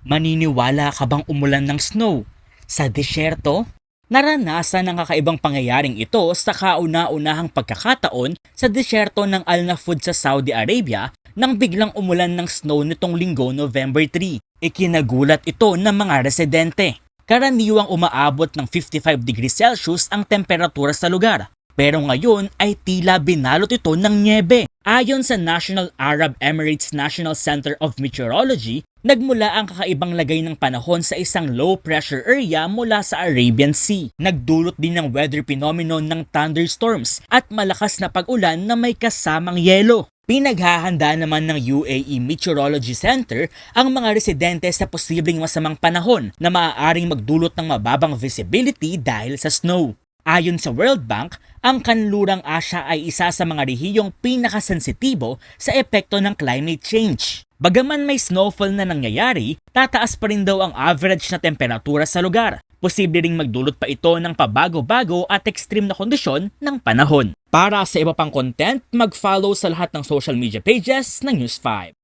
Maniniwala ka bang umulan ng snow? Sa disyerto? Naranasan ang kakaibang pangyayaring ito sa kauna-unahang pagkakataon sa disyerto ng Al Nafud sa Saudi Arabia nang biglang umulan ng snow nitong linggo November 3. Ikinagulat ito ng mga residente. Karaniwang umaabot ng 55 degrees Celsius ang temperatura sa lugar. Pero ngayon ay tila binalot ito ng niebe. Ayon sa National Arab Emirates National Center of Meteorology, nagmula ang kakaibang lagay ng panahon sa isang low pressure area mula sa Arabian Sea. Nagdulot din ng weather phenomenon ng thunderstorms at malakas na pag-ulan na may kasamang yelo. Pinaghahanda naman ng UAE Meteorology Center ang mga residente sa posibleng masamang panahon na maaaring magdulot ng mababang visibility dahil sa snow. Ayon sa World Bank, ang kanlurang Asya ay isa sa mga rehiyong pinakasensitibo sa epekto ng climate change. Bagaman may snowfall na nangyayari, tataas pa rin daw ang average na temperatura sa lugar. Posible ring magdulot pa ito ng pabago-bago at extreme na kondisyon ng panahon. Para sa iba pang content, mag-follow sa lahat ng social media pages ng News 5.